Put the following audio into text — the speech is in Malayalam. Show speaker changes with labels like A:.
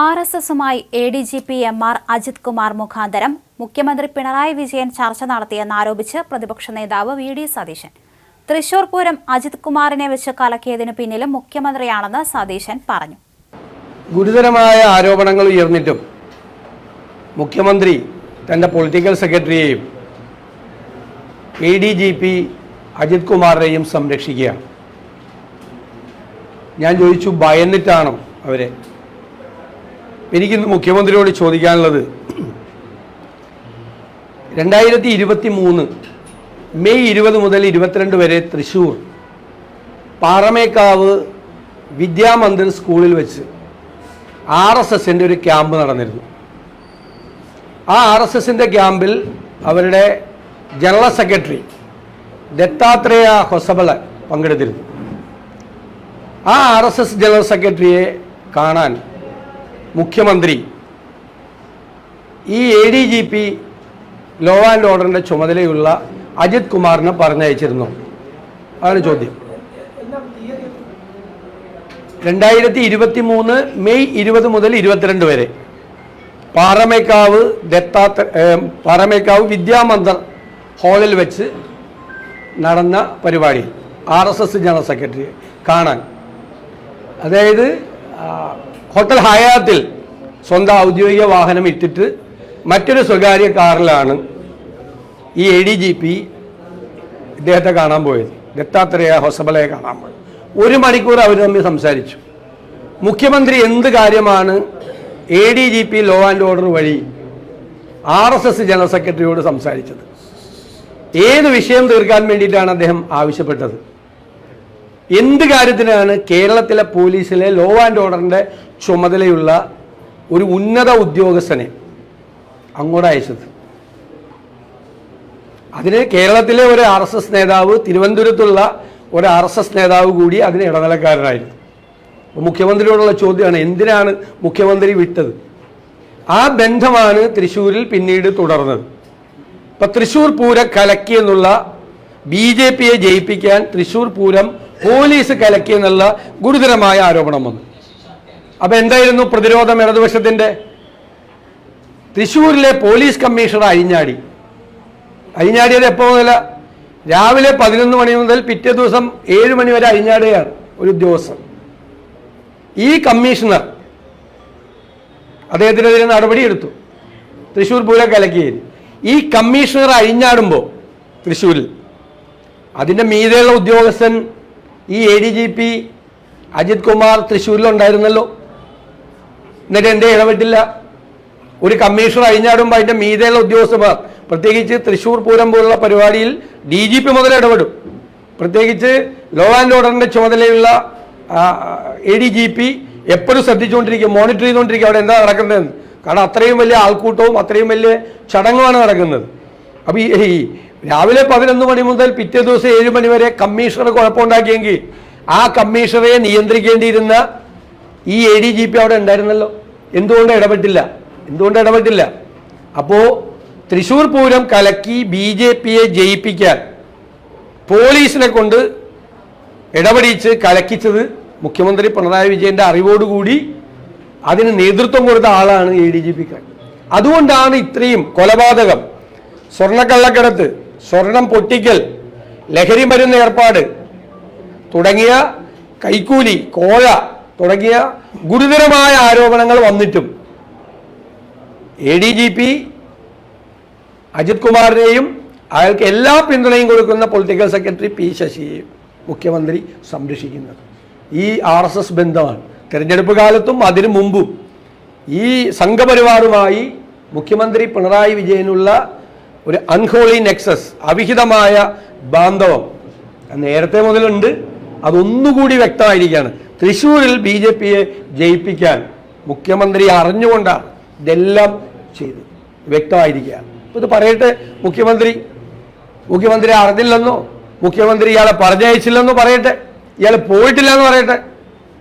A: R S എസുമായി A D G P M R Ajith Kumar മുഖാന്തരം മുഖ്യമന്ത്രി പിണറായി വിജയൻ ചർച്ച നടത്തിയെന്നാരോപിച്ച് പ്രതിപക്ഷ നേതാവ് വി ഡി സതീശൻ. തൃശൂർ പൂരം അജിത് കുമാറിനെ വെച്ച് കലക്കിയതിനു പിന്നിലും മുഖ്യമന്ത്രിയാണെന്ന് സതീശൻ പറഞ്ഞു.
B: ഗുരുതരമായ ആരോപണങ്ങൾ ഉയർന്നിട്ടും മുഖ്യമന്ത്രി തന്റെ political സെക്രട്ടറിയെയും A D G P Ajith കുമാറിനെയും സംരക്ഷിക്കുകയാണ്. ഞാൻ ചോദിച്ചു ഭയന്നിട്ടാണോ അവരെ? എനിക്കിന്ന് മുഖ്യമന്ത്രിയോട് ചോദിക്കാനുള്ളത്. രണ്ടായിരത്തി ഇരുപത്തി മൂന്ന് മെയ് ഇരുപത് മുതൽ ഇരുപത്തിരണ്ട് വരെ തൃശ്ശൂർ പാറമേക്കാവ് വിദ്യാമന്ദിർ സ്കൂളിൽ വെച്ച് ആർ എസ് എസിന്റെ ഒരു ക്യാമ്പ് നടന്നിരുന്നു. ആ ആർ എസ് എസിന്റെ ക്യാമ്പിൽ അവരുടെ ജനറൽ സെക്രട്ടറി ദത്താത്രേയ ഹൊസബള പങ്കെടുത്തിരുന്നു. ആ ആർ എസ് എസ് ജനറൽ സെക്രട്ടറിയെ കാണാൻ മുഖ്യമന്ത്രി ഈ A D G P law and ഓർഡറിന്റെ ചുമതലയുള്ള അജിത് കുമാറിനെ പറഞ്ഞയച്ചിരുന്നു. അതാണ് ചോദ്യം. രണ്ടായിരത്തി ഇരുപത്തി മൂന്ന് മെയ് ഇരുപത് മുതൽ ഇരുപത്തിരണ്ട് വരെ പാറമേക്കാവ് ദത്താത്ര ഏം, പാറമേക്കാവ് വിദ്യാമന്ദർ ഹാളിൽ വെച്ച് നടന്ന പരിപാടി R S S general secretary കാണാൻ. അതായത് ഹോട്ടൽ ഹയാത്തിൽ സ്വന്തം ഔദ്യോഗിക വാഹനം ഇട്ടിട്ട് മറ്റൊരു സ്വകാര്യ കാറിലാണ് ഈ എ ഡി ജി പി ഇദ്ദേഹത്തെ കാണാൻ പോയത്. ദത്താത്രേയ ഹൊസബലയെ കാണാൻ പോയത്. ഒരു മണിക്കൂർ അവർ തമ്മിൽ സംസാരിച്ചു. മുഖ്യമന്ത്രി എന്ത് കാര്യമാണ് A D G P law and order വഴി ആർ എസ് എസ് ജനറൽ സെക്രട്ടറിയോട് സംസാരിച്ചത്? ഏത് വിഷയം തീർക്കാൻ വേണ്ടിയിട്ടാണ് അദ്ദേഹം ആവശ്യപ്പെട്ടത്? എന്ത് കാര്യത്തിനാണ് കേരളത്തിലെ പോലീസിലെ ലോ ആൻഡ് ഓർഡറിന്റെ ചുമതലയുള്ള ഒരു ഉന്നത ഉദ്യോഗസ്ഥനെ അങ്ങോട്ട് അയച്ചത്? അതിന് കേരളത്തിലെ ഒരു ആർ എസ് എസ് നേതാവ് തിരുവനന്തപുരത്തുള്ള ഒരു ആർ എസ് എസ് നേതാവ് കൂടി അതിന് ഇടനിലക്കാരനായിരുന്നു. അപ്പോൾ മുഖ്യമന്ത്രിയോടുള്ള ചോദ്യമാണ് എന്തിനാണ് മുഖ്യമന്ത്രി വിട്ടത്? ആ ബന്ധമാണ് തൃശ്ശൂരിൽ പിന്നീട് തുടർന്നത്. ഇപ്പം തൃശ്ശൂർ പൂരം കലക്കി എന്നുള്ള ബി ജെ പിയെ ജയിപ്പിക്കാൻ തൃശ്ശൂർ പൂരം പോലീസ് കലക്കി എന്നുള്ള ഗുരുതരമായ ആരോപണം വന്നു. അപ്പൊ എന്തായിരുന്നു പ്രതിരോധം ഇടതുപക്ഷത്തിന്റെ? തൃശ്ശൂരിലെ പോലീസ് കമ്മീഷണർ അഴിഞ്ഞാടി. അഴിഞ്ഞാടിയത് എപ്പോൾ മുതല? രാവിലെ പതിനൊന്ന് മണി മുതൽ പിറ്റേ ദിവസം ഏഴ് മണി വരെ അഴിഞ്ഞാടുകയാണ് ഒരു ഉദ്യോഗസ്ഥൻ. ഈ കമ്മീഷണർ അദ്ദേഹത്തിനെതിരെ നടപടിയെടുത്തു. തൃശ്ശൂർ പൂരം കലക്കിയത്. ഈ കമ്മീഷണർ അഴിഞ്ഞാടുമ്പോൾ തൃശ്ശൂരിൽ അതിന്റെ മീതെയുള്ള ഉദ്യോഗസ്ഥൻ ഈ A D G P Ajith Kumar തൃശ്ശൂരിലുണ്ടായിരുന്നല്ലോ. എന്നിട്ട് എന്തേ ഇടപെട്ടില്ല? ഒരു കമ്മീഷണർ അഴിഞ്ഞാടുമ്പോൾ അതിന്റെ മീതെയുള്ള ഉദ്യോഗസ്ഥന്മാർ പ്രത്യേകിച്ച് തൃശ്ശൂർ പൂരം പോലുള്ള പരിപാടിയിൽ ഡി ജി പി മുതൽ ഇടപെടും. പ്രത്യേകിച്ച് ലോ ആൻഡ് ഓർഡറിന്റെ ചുമതലയുള്ള എ ഡി ജി പി എപ്പോഴും ശ്രദ്ധിച്ചുകൊണ്ടിരിക്കും മോണിറ്റർ ചെയ്തുകൊണ്ടിരിക്കും അവിടെ എന്താ നടക്കുന്നതെന്ന്. കാരണം അത്രയും വലിയ ആൾക്കൂട്ടവും അത്രയും വലിയ ചടങ്ങുമാണ് നടക്കുന്നത്. അപ്പോൾ ഈ രാവിലെ പതിനൊന്ന് മണി മുതൽ പിറ്റേ ദിവസം ഏഴ് മണി വരെ കമ്മീഷണർ കുഴപ്പമുണ്ടാക്കിയെങ്കിൽ ആ കമ്മീഷണറെ നിയന്ത്രിക്കേണ്ടിയിരുന്ന ഈ എ ഡി ജി പി അവിടെ ഉണ്ടായിരുന്നല്ലോ. എന്തുകൊണ്ട് ഇടപെട്ടില്ല? എന്തുകൊണ്ട് ഇടപെട്ടില്ല? അപ്പോൾ തൃശൂർ പൂരം കലക്കി ബി ജെ പിയെ ജയിപ്പിക്കാൻ പോലീസിനെ കൊണ്ട് ഇടപെടിച്ച് കലക്കിച്ചത് മുഖ്യമന്ത്രി പിണറായി വിജയന്റെ അറിവോടുകൂടി അതിന് നേതൃത്വം കൊടുത്ത ആളാണ് എ ഡി ജി പിക്കാർ അതുകൊണ്ടാണ് ഇത്രയും കൊലപാതകം. സ്വർണക്കള്ളക്കടത്ത് സ്വർണം പൊട്ടിക്കൽ ലഹരി മരുന്ന് ഏർപ്പാട് തുടങ്ങിയ കൈക്കൂലി കോഴ തുടങ്ങിയ ഗുരുതരമായ ആരോപണങ്ങൾ വന്നിട്ടും A D G P Ajith കുമാറിനെയും അയാൾക്ക് എല്ലാ പിന്തുണയും കൊടുക്കുന്ന പൊളിറ്റിക്കൽ സെക്രട്ടറി പി ശശിയെയും മുഖ്യമന്ത്രി സംരക്ഷിക്കുന്നത്. ഈ ആർ എസ് എസ് ബന്ധമാണ്. തെരഞ്ഞെടുപ്പ് കാലത്തും അതിനു മുമ്പും ഈ സംഘപരിവാറുമായി മുഖ്യമന്ത്രി പിണറായി വിജയനുള്ള ഒരു അൺഹോളി നെക്സസ് അവിഹിതമായ ബാന്ധവം. നേരത്തെ മുതലുണ്ട്. അതൊന്നുകൂടി വ്യക്തമായിരിക്കുകയാണ്. തൃശ്ശൂരിൽ ബി ജെ പിയെ ജയിപ്പിക്കാൻ മുഖ്യമന്ത്രി അറിഞ്ഞുകൊണ്ടാണ് ഇതെല്ലാം ചെയ്ത് വ്യക്തമായിരിക്കുകയാണ്. ഇപ്പൊ ഇത് പറയട്ടെ മുഖ്യമന്ത്രി മുഖ്യമന്ത്രി അറിഞ്ഞില്ലെന്നോ മുഖ്യമന്ത്രി ഇയാളെ പറഞ്ഞയച്ചില്ലെന്നോ പറയട്ടെ ഇയാൾ പോയിട്ടില്ല എന്ന് പറയട്ടെ.